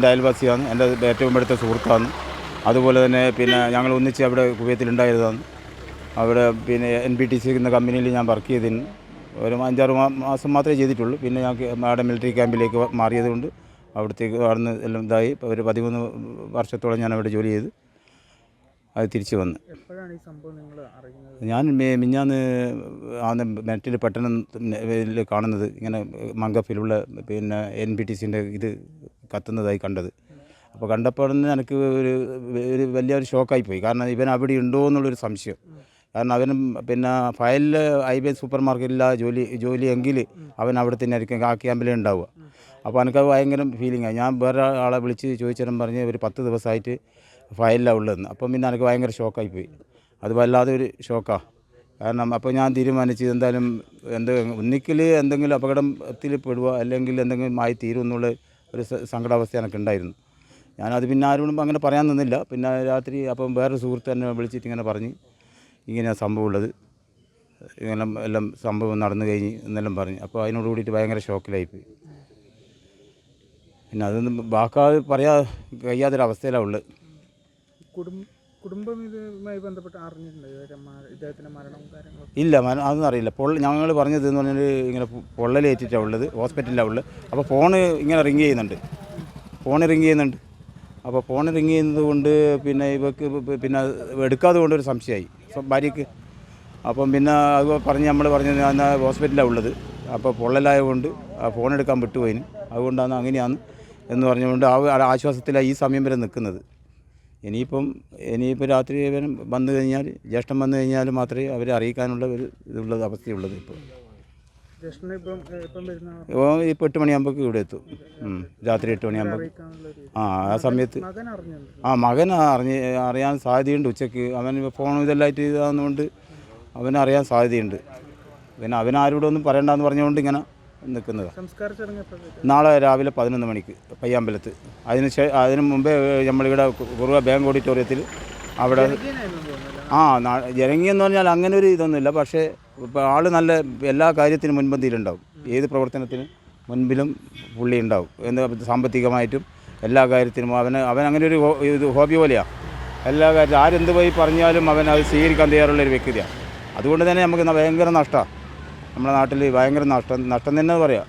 എന്റെ അയൽവാസിയാണ്. എന്റെ ഏറ്റവും അടുത്ത സുഹൃത്താണ്. അതുപോലെ തന്നെ പിന്നെ ഞങ്ങൾ ഒന്നിച്ച് അവിടെ കുവൈത്തിലുണ്ടായിരുന്നതാണ്. അവിടെ പിന്നെ എൻ ബി ടി സി എന്ന കമ്പനിയിൽ ഞാൻ വർക്ക് ചെയ്തിരുന്നു. ഒരു അഞ്ചാറ് മാസം മാത്രമേ ചെയ്തിട്ടുള്ളൂ. പിന്നെ ഞങ്ങൾക്ക് അവിടെ മിലിറ്ററി ക്യാമ്പിലേക്ക് മാറിയത് കൊണ്ട് അവിടത്തേക്ക് അവിടുന്ന് എല്ലാം ഇതായി. ഒരു പതിമൂന്ന് വർഷത്തോളം ഞാൻ അവിടെ ജോലി ചെയ്ത് അത് തിരിച്ചു വന്ന്. ഞാൻ മിഞ്ഞാന്ന് ആണ് മെറ്റിൽ പെട്ടെന്ന് കാണുന്നത്. ഇങ്ങനെ മങ്കഫിലുള്ള പിന്നെ എൻ ബി ടി സിന്റെ ഇത് കത്തുന്നതായി കണ്ടത്. അപ്പോൾ കണ്ടപ്പോൾ എനിക്ക് ഒരു ഒരു വലിയൊരു ഷോക്കായി പോയി. കാരണം ഇവൻ അവിടെ ഉണ്ടോ എന്നുള്ളൊരു സംശയം. കാരണം അവൻ പിന്നെ ഫയലിൽ ഐ ബി സൂപ്പർ മാർക്കറ്റില്ല ജോലി ജോലി എങ്കിൽ അവൻ അവിടെ തന്നെ ആയിരിക്കും ആ ക്യാമ്പിലേ ഉണ്ടാവുക. അപ്പോൾ എനിക്കത് ഭയങ്കര ഫീലിംഗ് ആയി. ഞാൻ വേറെ ആളെ വിളിച്ച് ചോദിച്ചാലും പറഞ്ഞ് ഒരു പത്ത് ദിവസമായിട്ട് ഫയലിലാണ് ഉള്ളതെന്ന്. അപ്പം പിന്നെ എനിക്ക് ഭയങ്കര ഷോക്കായി പോയി. അത് വല്ലാതെ ഒരു ഷോക്കാണ് കാരണം അപ്പോൾ ഞാൻ തീരുമാനിച്ചു എന്തായാലും എന്ത് ഒന്നിക്കൽ എന്തെങ്കിലും അപകടത്തിൽ പെടുക അല്ലെങ്കിൽ എന്തെങ്കിലും ആയി തീരും ഒരു സങ്കടാവസ്ഥ എനിക്ക് ഉണ്ടായിരുന്നു. ഞാനത് പിന്നെ ആരോടും അങ്ങനെ പറയാൻ നിന്നില്ല. പിന്നെ രാത്രി അപ്പം വേറൊരു സുഹൃത്ത് എന്നെ വിളിച്ചിട്ട് ഇങ്ങനെ പറഞ്ഞ് ഇങ്ങനെ സംഭവമുള്ളത്. ഇങ്ങനെ എല്ലാം സംഭവം നടന്നു കഴിഞ്ഞ് എന്നെല്ലാം പറഞ്ഞു. അപ്പോൾ അതിനോട് കൂടിയിട്ട് ഭയങ്കര ഷോക്കിലായിപ്പോയി. പിന്നെ അതൊന്നും വാക്കാതെ പറയാ കഴിയാത്തൊരവസ്ഥയിലാണ് ഉള്ളത്. കുടുംബ ഇല്ല അതൊന്നും അറിയില്ല. പൊള്ള ഞങ്ങൾ പറഞ്ഞത് എന്ന് പറഞ്ഞാൽ ഇങ്ങനെ പൊള്ളലേറ്റിട്ടാണ് ഉള്ളത് ഹോസ്പിറ്റലിലാണ് ഉള്ളത്. അപ്പോൾ ഫോണ് ഇങ്ങനെ റിങ് ചെയ്യുന്നുണ്ട്. ഫോൺ റിങ് ചെയ്യുന്നുണ്ട്. അപ്പോൾ ഫോൺ റിങ് ചെയ്യുന്നത് കൊണ്ട് പിന്നെ ഇവക്ക് പിന്നെ എടുക്കാതെ കൊണ്ടൊരു സംശയമായി സ്വ- ഭാര്യയ്ക്ക് അപ്പം പിന്നെ അത് പറഞ്ഞ് നമ്മൾ പറഞ്ഞത് ഞാൻ ഹോസ്പിറ്റലിലാണ് ഉള്ളത്. അപ്പോൾ പൊള്ളലായതുകൊണ്ട് ആ ഫോൺ എടുക്കാൻ വിട്ടുപോയിന്. അതുകൊണ്ടാണ് അങ്ങനെയാണ് എന്ന് പറഞ്ഞുകൊണ്ട് ആ ആശ്വാസത്തിലാണ് ഈ സമയം വരെ നിൽക്കുന്നത് ഇനിയിപ്പം ഇനിയിപ്പോൾ രാത്രി ഇവൻ വന്നു കഴിഞ്ഞാൽ ജ്യേഷ്ഠൻ വന്നു കഴിഞ്ഞാൽ മാത്രമേ അവരെ അറിയിക്കാനുള്ള ഒരു ഇതുള്ളത് അവസ്ഥയുള്ളത് ഇപ്പോൾ. ഇപ്പോൾ ഇപ്പോൾ എട്ട് മണിയാകുമ്പോൾ ഇവിടെ എത്തും. രാത്രി എട്ട് മണിയാകുമ്പോൾ ആ ആ സമയത്ത് ആ മകൻ അറിഞ്ഞ് അറിയാൻ സാധ്യതയുണ്ട് ഉച്ചയ്ക്ക്. അവൻ ഫോൺ ഇതെല്ലാം ഇതാകുന്നതുകൊണ്ട് അവനറിയാൻ അറിയാൻ സാധ്യതയുണ്ട്. പിന്നെ അവനാരോടൊന്നും പറയണ്ടെന്ന് പറഞ്ഞുകൊണ്ട് ഇങ്ങനെ സംസ്കാര ചടങ്ങ് നാളെ രാവിലെ പതിനൊന്ന് മണിക്ക് പയ്യാമ്പലത്ത്. അതിന് ശേ അതിന് മുമ്പേ നമ്മളിവിടെ കുറുവ ബാങ്ക് ഓഡിറ്റോറിയത്തിൽ അവിടെ ആ നാ- ജനകീയെന്ന് പറഞ്ഞാൽ അങ്ങനെ ഒരു ഇതൊന്നുമില്ല. പക്ഷേ ഇപ്പോൾ ആൾ നല്ല എല്ലാ കാര്യത്തിനും മുൻപന്തിയിലുണ്ടാവും ഏത് പ്രവർത്തനത്തിന് മുൻപിലും പുള്ളി ഉണ്ടാവും. എന്ന് സാമ്പത്തികമായിട്ടും എല്ലാ കാര്യത്തിനും അവന് അവൻ അങ്ങനെ ഒരു ഇത് ഹോബി പോലെയാണ് എല്ലാ കാര്യത്തിലും ആരെന്ത് പോയി പറഞ്ഞാലും അവൻ അത് സ്വീകരിക്കാൻ തയ്യാറുള്ള ഒരു വ്യക്തിയാണ്. അതുകൊണ്ട് തന്നെ നമുക്ക് ഭയങ്കര നഷ്ടമാണ് നമ്മുടെ നാട്ടിൽ ഭയങ്കര നഷ്ടം നഷ്ടം തന്നെ പറയാം.